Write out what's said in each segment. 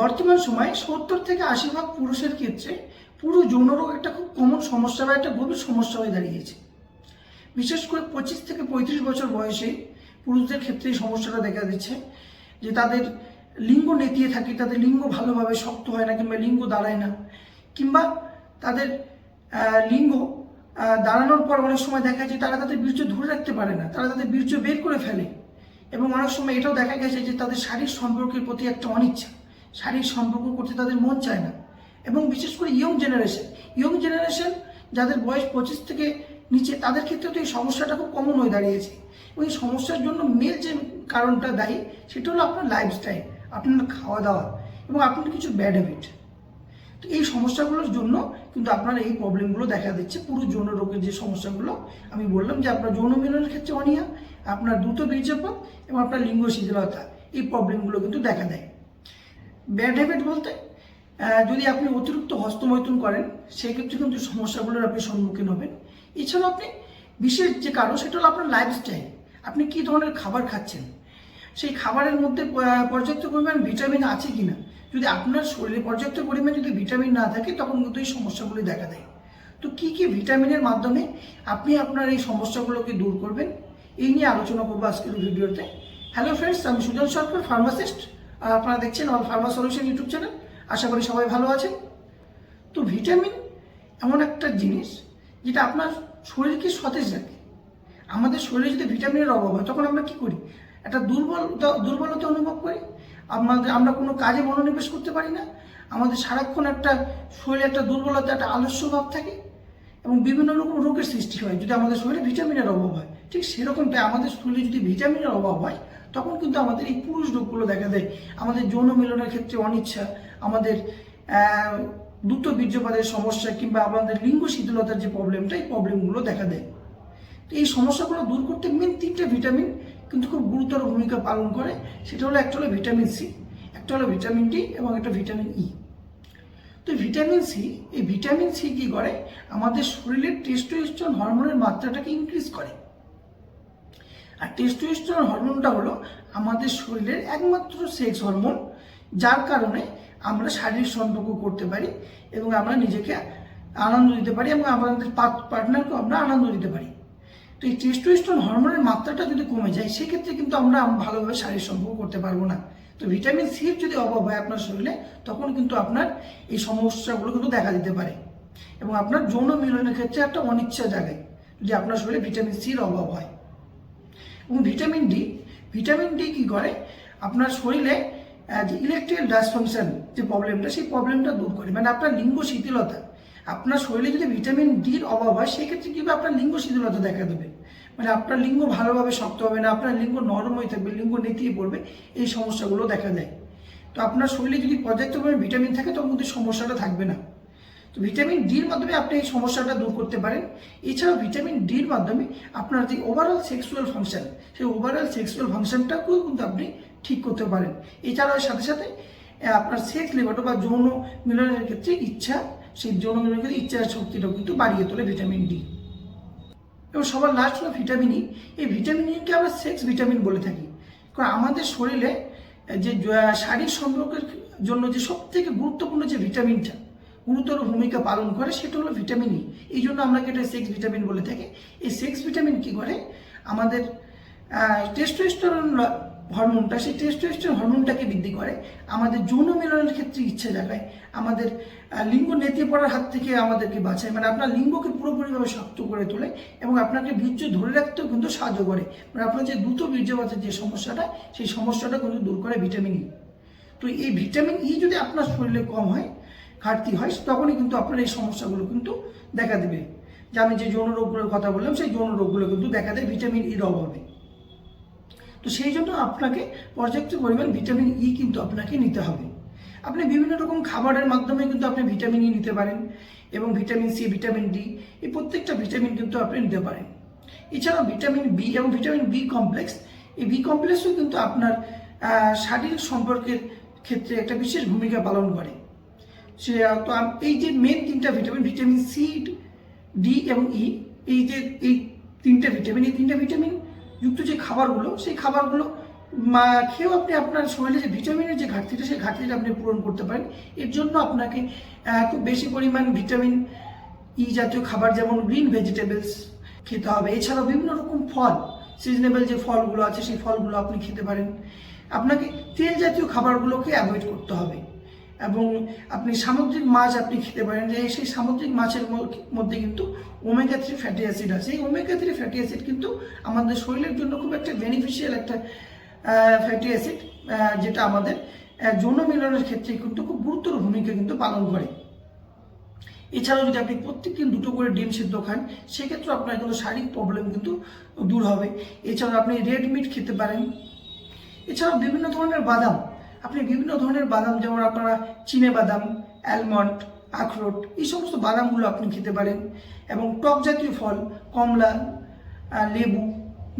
বর্তমান সময়ে সত্তর থেকে আশি ভাগ পুরুষের ক্ষেত্রে পুরো যৌন রোগ একটা খুব কমন সমস্যা বা একটা গভীর সমস্যা হয়ে দাঁড়িয়েছে। বিশেষ করে পঁচিশ থেকে পঁয়ত্রিশ বছর বয়সে পুরুষদের ক্ষেত্রে এই সমস্যাটা দেখা দিচ্ছে, যে তাদের লিঙ্গ নেতিয়ে থাকে, তাদের লিঙ্গ ভালোভাবে শক্ত হয় না কিংবা লিঙ্গ দাঁড়ায় না, কিংবা তাদের লিঙ্গ দাঁড়ানোর পর অনেক সময় দেখা যায় তারা তাদের বীর্য ধরে রাখতে পারে না, তারা তাদের বীর্য বের করে ফেলে এবং অনেক সময় এটাও দেখা গেছে যে তাদের শারীরিক সম্পর্কের প্রতি একটা অনিচ্ছা। শারীরিক সম্পর্ক করতে তাদের মন চায় না। এবং বিশেষ করে ইয়ং জেনারেশন ইয়ং জেনারেশন যাদের বয়স পঁচিশ থেকে নিচে, তাদের ক্ষেত্রে তো এই সমস্যাটা খুব কমন হয়ে দাঁড়িয়েছে। এবং এই সমস্যার জন্য মেল যে কারণটা দায়ী, সেটা হলো আপনার লাইফস্টাইল আপনার খাওয়া দাওয়া এবং আপনার কিছু ব্যাড হ্যাবিট তো এই সমস্যাগুলোর জন্য কিন্তু আপনার এই প্রবলেমগুলো দেখা দিচ্ছে। পুরো যৌন রোগের যে সমস্যাগুলো, আমি বললাম যে আপনার যৌন মিলনের ক্ষেত্রে অনিয়া আপনার দ্রুত বীর্যপাত এবং আপনার লিঙ্গ শিথিলতা, এই প্রবলেমগুলো কিন্তু দেখা দেয়। ব্যাড হ্যাবিট বলতে যদি আপনি অতিরিক্ত হস্তমৈথুন করেন, সেক্ষেত্রে কিন্তু সমস্যাগুলোর আপনি সম্মুখীন হবেন। এছাড়াও আপনি বিশেষ যে কারণ, সেটা হলো আপনার লাইফস্টাইল আপনি কী ধরনের খাবার খাচ্ছেন? সেই খাবারের মধ্যে পর্যাপ্ত পরিমাণ ভিটামিন আছে কি না যদি আপনার শরীরে পর্যাপ্ত পরিমাণ যদি ভিটামিন না থাকে, তখন কিন্তু এই সমস্যাগুলি দেখা দেয়। তো কি কি ভিটামিনের মাধ্যমে আপনি আপনার এই সমস্যাগুলোকে দূর করবেন? এই নিয়ে আলোচনা করব আজকের ভিডিওতে। হ্যালো ফ্রেন্ডস আমি সুজন সরকার ফার্মাসিস্ট আপনারা দেখছেন all pharma solution YouTube channel আশা করি সবাই ভালো আছেন। তো ভিটামিন এমন একটা জিনিস যেটা আপনার শরীরকে সতেজ রাখে। আমাদের শরীরে যদি ভিটামিনের অভাব হয়, তখন আমরা কি করি? একটা দুর্বলতা দুর্বলতা অনুভব করি। আমাদের, আমরা কোনো কাজে মনোনিবেশ করতে পারি না। আমাদের সারাক্ষণ একটা শরীরে একটা দুর্বলতা, একটা আলস্য ভাব থাকে এবং বিভিন্ন রকম রোগের সৃষ্টি হয়। যদি আমাদের শরীরে ভিটামিনের অভাব হয়, ঠিক সেরকমটা আমাদের শরীরে যদি ভিটামিনের অভাব হয় তখন কিন্তু আমাদের এই পুরুষ রোগগুলো দেখা দেয়। আমাদের যৌন মিলনের ক্ষেত্রে অনিচ্ছা, আমাদের দ্রুত বীর্যপাতের সমস্যা কিংবা আমাদের লিঙ্গ শীতলতার যে প্রবলেমটা এই প্রবলেমগুলো দেখা দেয়। তো এই সমস্যাগুলো দূর করতে মেন তিনটে ভিটামিন কিন্তু খুব গুরুতর ভূমিকা পালন করে। সেটা হলো একটা হলো ভিটামিন সি একটা হলো ভিটামিন ডি এবং একটা ভিটামিন ই তো ভিটামিন সি এই ভিটামিন সি কি করে? আমাদের শরীরের টেস্টোস্টেরন হরমোনের মাত্রাটাকে ইনক্রিজ করে। আর টেস্টোস্টেরন হরমোনটা হলো আমাদের শরীরের একমাত্র সেক্স হরমোন যার কারণে আমরা শারীরিক সম্পর্ক করতে পারি এবং আমরা নিজেকে আনন্দ দিতে পারি এবং আমাদের পার্টনারকে আমরা আনন্দ দিতে পারি। তো এই টেস্টোস্টেরন হরমোনের মাত্রাটা যদি কমে যায়, সেক্ষেত্রে কিন্তু আমরা ভালোভাবে শারীরিক সম্পর্ক করতে পারব না। তো ভিটামিন সির যদি অভাব হয় আপনার শরীরে, তখন কিন্তু আপনার এই সমস্যাগুলো কিন্তু দেখা দিতে পারে। এবং আপনার যৌন মিলনের ক্ষেত্রে একটা অনিচ্ছা জাগায় যদি আপনার শরীরে ভিটামিন সির অভাব হয়। এবং ভিটামিন ডি ভিটামিন ডি কী করে? আপনার শরীরে যে ইলেকট্রিক্যাল ডাসফাংশন যে প্রবলেমটা সেই প্রবলেমটা দূর করে। মানে আপনার লিঙ্গ শিথিলতা। আপনার শরীরে যদি ভিটামিন ডির অভাব হয়, সেক্ষেত্রে কীভাবে আপনার লিঙ্গ শিথিলতা দেখা দেবে। মানে আপনার লিঙ্গ ভালোভাবে শক্ত হবে না, আপনার লিঙ্গ নরম হয়ে থাকবে, লিঙ্গ নেতিয়ে পড়বে, এই সমস্যাগুলো দেখা দেয়। তো আপনার শরীরে যদি পর্যাপ্ত পরিমাণে ভিটামিন থাকে, তখন কিন্তু সমস্যাটা থাকবে না। ভিটামিন ডির মাধ্যমে আপনি এই সমস্যাটা দূর করতে পারেন। এছাড়াও ভিটামিন ডির মাধ্যমে আপনার যে ওভারঅল সেক্সুয়াল ফাংশন সেই ওভারঅল সেক্সুয়াল ফাংশনটাকেও কিন্তু আপনি ঠিক করতে পারেন। এছাড়াও সাথে সাথে আপনার সেক্স লেভারটা বা যৌন মিলনের ক্ষেত্রে ইচ্ছা, সেই যৌন মিলনের ক্ষেত্রে ইচ্ছার শক্তিটাও কিন্তু বাড়িয়ে তোলে ভিটামিন ডি এবং সবার লাস্ট হলো ভিটামিন ই এই ভিটামিন ইকে আমরা সেক্স ভিটামিন বলে থাকি। কারণ আমাদের শরীরে যে শারীরিক সম্পর্কের জন্য যে সব থেকে গুরুত্বপূর্ণ যে ভিটামিনটা গুরুতর ভূমিকা পালন করে, সেটা হলো ভিটামিন ই এই জন্য আমরা এটা সেক্স ভিটামিন বলে থাকি। এই সেক্স ভিটামিন কি করে? আমাদের টেস্টোস্টেরন হরমোনটা সেই টেস্টোস্টেরন হরমোনটাকে বৃদ্ধি করে। আমাদের যৌন মিলনের ক্ষেত্রে ইচ্ছা জাগায়। আমাদের লিঙ্গ নেতিয়ে পড়ার হাত থেকে আমাদেরকে বাঁচায়। মানে আপনার লিঙ্গকে পুরোপুরিভাবে শক্ত করে তোলে এবং আপনাকে বীর্য ধরে রাখতেও কিন্তু সাহায্য করে। মানে আপনার যে দ্রুত বীর্যপাতের যে সমস্যাটা, সেই সমস্যাটা কিন্তু দূর করে ভিটামিন ই তো এই ভিটামিন ই যদি আপনার শরীরে কম হয় ঘাটতি হয়, তখনই কিন্তু আপনার এই সমস্যাগুলো কিন্তু দেখা দেবে। যে আমি যে যৌন রোগগুলোর কথা বললাম, সেই যৌন রোগগুলো কিন্তু দেখা দেয় ভিটামিন ইর অভাবে। তো সেই জন্য আপনাকে পর্যাপ্ত পরিমাণ ভিটামিন ই কিন্তু আপনাকে নিতে হবে। আপনি বিভিন্ন রকম খাবারের মাধ্যমে কিন্তু আপনি ভিটামিন ই নিতে পারেন এবং ভিটামিন সি ভিটামিন ডি এই প্রত্যেকটা ভিটামিন কিন্তু আপনি নিতে পারেন। এছাড়াও ভিটামিন বি এবং ভিটামিন বি কমপ্লেক্স এই বি কমপ্লেক্সও কিন্তু আপনার শারীরিক সম্পর্কের ক্ষেত্রে একটা বিশেষ ভূমিকা পালন করে। তো আম- এই যে মেন তিনটা ভিটামিন ভিটামিন সি ডি এবং ই এই যে, এই তিনটা ভিটামিন এই তিনটা ভিটামিন যুক্ত যে খাবারগুলো, সেই খাবারগুলো খেয়েও আপনি আপনার শরীরে যে ভিটামিনের যে ঘাটতিটা, সেই ঘাটতিটা আপনি পূরণ করতে পারেন। এর জন্য আপনাকে খুব বেশি পরিমাণ ভিটামিন ই জাতীয় খাবার যেমন গ্রিন ভেজিটেবলস খেতে হবে। এছাড়াও বিভিন্ন রকম ফল সিজনেবল যে ফলগুলো আছে, সেই ফলগুলো আপনি খেতে পারেন। আপনাকে তেল জাতীয় খাবারগুলোকে অ্যাভয়েড করতে হবে। এবং আপনি সামুদ্রিক মাছ আপনি খেতে পারেন। যে সেই সামুদ্রিক মাছের মধ্যে কিন্তু ওমেগা থ্রি ফ্যাটি অ্যাসিড আছে। এই ওমেগা থ্রি ফ্যাটি অ্যাসিড কিন্তু আমাদের শরীরের জন্য খুব একটা বেনিফিশিয়াল একটা ফ্যাটি অ্যাসিড যেটা আমাদের যৌন মিলনের ক্ষেত্রে কিন্তু খুব গুরুতর ভূমিকা কিন্তু পালন করে। এছাড়াও যদি আপনি প্রত্যেকদিন দুটো করে ডিম সিদ্ধ খান সেক্ষেত্রে আপনার কিন্তু শারীরিক প্রবলেম কিন্তু দূর হবে। এছাড়াও আপনি রেড মিট খেতে পারেন। এছাড়াও বিভিন্ন ধরনের বাদাম। আপনি বিভিন্ন ধরনের বাদাম, যেমন আপনারা চিনে বাদাম অ্যালমন্ড আখরোট এই সমস্ত বাদামগুলো আপনি খেতে পারেন। এবং টক জাতীয় ফল, কমলা লেবু,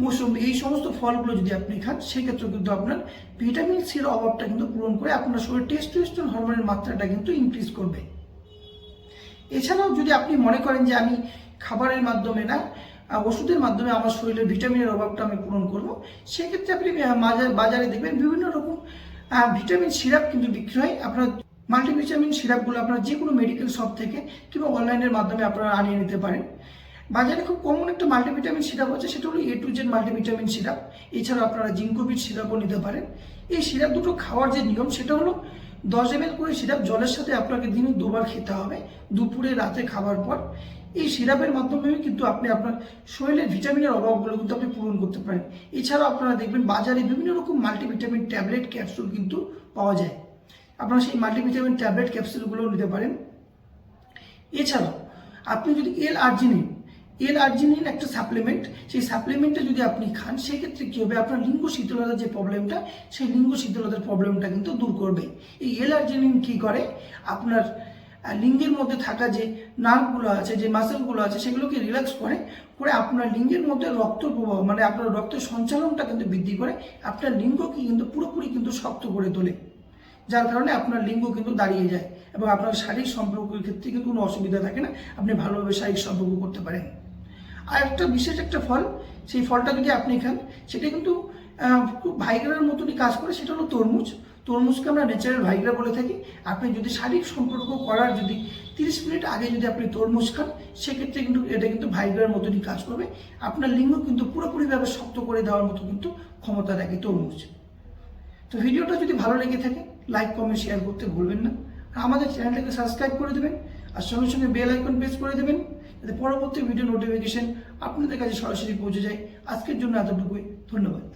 মৌসুমি, এই সমস্ত ফলগুলো যদি আপনি খান, সেক্ষেত্রে কিন্তু আপনার ভিটামিন সির অভাবটা কিন্তু পূরণ করে আপনার শরীরে টেস্টোস্টেরন হরমোনের মাত্রাটা কিন্তু ইনক্রিজ করবে। এছাড়াও যদি আপনি মনে করেন যে আমি খাবারের মাধ্যমে না ওষুধের মাধ্যমে আমার শরীরের ভিটামিনের অভাবটা আমি পূরণ করব, সেক্ষেত্রে আপনি বাজারে দেখবেন বিভিন্ন রকম ভিটামিন সিরাপ কিন্তু বিক্রি হয় আপনার মাল্টিভিটামিন সিরাপগুলো আপনার যে কোনো মেডিকেল শপ থেকে কিংবা অনলাইনের মাধ্যমে আপনারা আনিয়ে নিতে পারেন। বাজারে খুব কমন একটা মাল্টিভিটামিন সিরাপ আছে, সেটা হলো A to Z multivitamin syrup এছাড়াও আপনারা জিঙ্কোভিট সিরাপও নিতে পারেন। এই সিরাপ দুটো খাওয়ার যে নিয়ম, সেটা হলো দশ এম করে সিরাপ জলের সাথে আপনাকে দিনে দুবার খেতে হবে, দুপুরে, রাতে খাবার পর। এই সিরাপের মাধ্যমে কিন্তু আপনি আপনার শরীরের ভিটামিনের অভাবগুলো কিন্তু আপনি পূরণ করতে পারেন। এছাড়াও আপনারা দেখবেন বাজারে বিভিন্ন রকম মাল্টিভিটামিন ট্যাবলেট ক্যাপসুল কিন্তু পাওয়া যায়। আপনারা সেই মাল্টিভিটামিন ট্যাবলেট ক্যাপসুলগুলো নিতে পারেন। এছাড়াও আপনি যদি এল আর্জিনিন এল আর্জিনিন একটা সাপ্লিমেন্ট সেই সাপ্লিমেন্টটা যদি আপনি খান, সেক্ষেত্রে কী হবে? আপনার লিঙ্গ শীতলতার যে প্রবলেমটা সেই লিঙ্গ শীতলতার প্রবলেমটা কিন্তু দূর করবে। এই এল আর্জিনিন কী করে? আপনার লিঙ্গের মধ্যে থাকা যে নার্ভগুলো আছে, যে মাসেলগুলো আছে, সেগুলোকে রিল্যাক্স করে করে আপনার লিঙ্গের মধ্যে রক্ত প্রবাহ মানে আপনার রক্তের সঞ্চালনটা কিন্তু বৃদ্ধি করে, আপনার লিঙ্গকে কিন্তু পুরোপুরি কিন্তু শক্ত করে তোলে। যার কারণে আপনার লিঙ্গ কিন্তু দাঁড়িয়ে যায় এবং আপনার শারীরিক সম্পর্কের ক্ষেত্রে কিন্তু কোনো অসুবিধা থাকে না, আপনি ভালোভাবে শারীরিক সম্পর্ক করতে পারেন। আর একটা বিশেষ একটা ফল, সেই ফলটা যদি আপনি খান, সেটা কিন্তু খুব ভাইগ্রার মতনই কাজ করে, সেটা হলো তরমুজ। তরমুজকে আমরা ন্যাচারাল ভাইগ্রা বলে থাকি। আপনি যদি শারীরিক সম্পর্ক করার যদি তিরিশ মিনিট আগে যদি আপনি তরমুজ খান, সেক্ষেত্রে কিন্তু এটা কিন্তু ভাইগ্রার মতনই কাজ করবে। আপনার লিঙ্গ কিন্তু পুরোপুরিভাবে শক্ত করে দেওয়ার মতো কিন্তু ক্ষমতা রাখে তরমুজ। তো ভিডিওটা যদি ভালো লেগে থাকে লাইক কমেন্ট শেয়ার করতে ভুলবেন না। আর আমাদের চ্যানেলটাকে সাবস্ক্রাইব করে দেবেন, আর সঙ্গে সঙ্গে বেল আইকন প্রেস করে দেবেন, যাতে পরবর্তী ভিডিও নোটিফিকেশন আপনাদের কাছে সরাসরি পৌঁছে যায়। আজকের জন্য এতটুকুই, ধন্যবাদ।